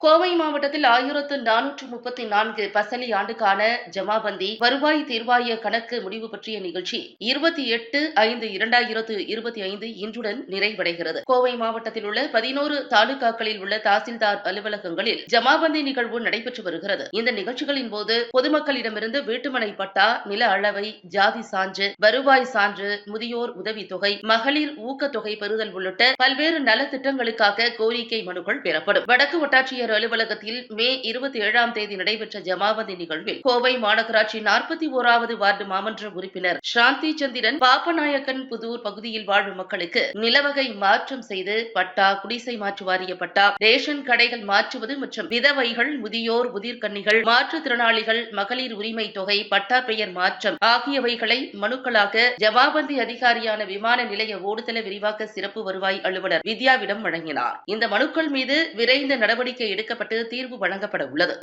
கோவை மாவட்டத்தில் ஆயிரத்து நானூற்று முப்பத்தி நான்கு பசலி ஆண்டுக்கான ஜமாபந்தி வருவாய் தீர்வாய கணக்கு முடிவு பற்றிய நிகழ்ச்சி. இருபத்தி எட்டு ஐந்து இரண்டாயிரத்து இருபத்தி ஐந்து இன்றுடன் நிறைவடைகிறது. கோவை மாவட்டத்தில் உள்ள பதினோரு தாலுகாக்களில் உள்ள தாசில்தார் அலுவலகங்களில் ஜமாபந்தி நிகழ்வு நடைபெற்று வருகிறது. இந்த நிகழ்ச்சிகளின் போது பொதுமக்களிடமிருந்து வீட்டுமனை பட்டா நில அளவை ஜாதி சான்று வருவாய் சான்று முதியோர் உதவித்தொகை மகளிர் ஊக்கத்தொகை பெறுதல் உள்ளிட்ட பல்வேறு நலத்திட்டங்களுக்காக கோரிக்கை மனுக்கள் பெறப்படும். வடக்கு வட்டாட்சியர் அலுவலகத்தில் மே இருபத்தி ஏழாம் தேதி நடைபெற்ற ஜமாபந்தி நிகழ்வில் கோவை மாநகராட்சி நாற்பத்தி ஓராவது வார்டு மாமன்ற உறுப்பினர் சாந்தி சந்திரன் பாப்பநாயக்கன் புதூர் பகுதியில் வாழும் மக்களுக்கு நிலவகை மாற்றம் செய்து பட்டா குடிசை மாற்று வாரிய பட்டா ரேஷன் கடைகள் மாற்றுவது மற்றும் விதவைகள் முதியோர் முதிர்கன்னிகள் மாற்றுத்திறனாளிகள் மகளிர் உரிமை தொகை பட்டா பெயர் மாற்றம் ஆகியவைகளை மனுக்களாக ஜமாபந்தி அதிகாரியான விமான நிலைய ஓடுதள விரிவாக்க சிறப்பு வருவாய் அலுவலர் வித்யாவிடம் வழங்கினார். இந்த மனுக்கள் மீது விரைந்து நடவடிக்கை எடுக்கப்பட்டு தீர்வு வழங்கப்பட உள்ளது.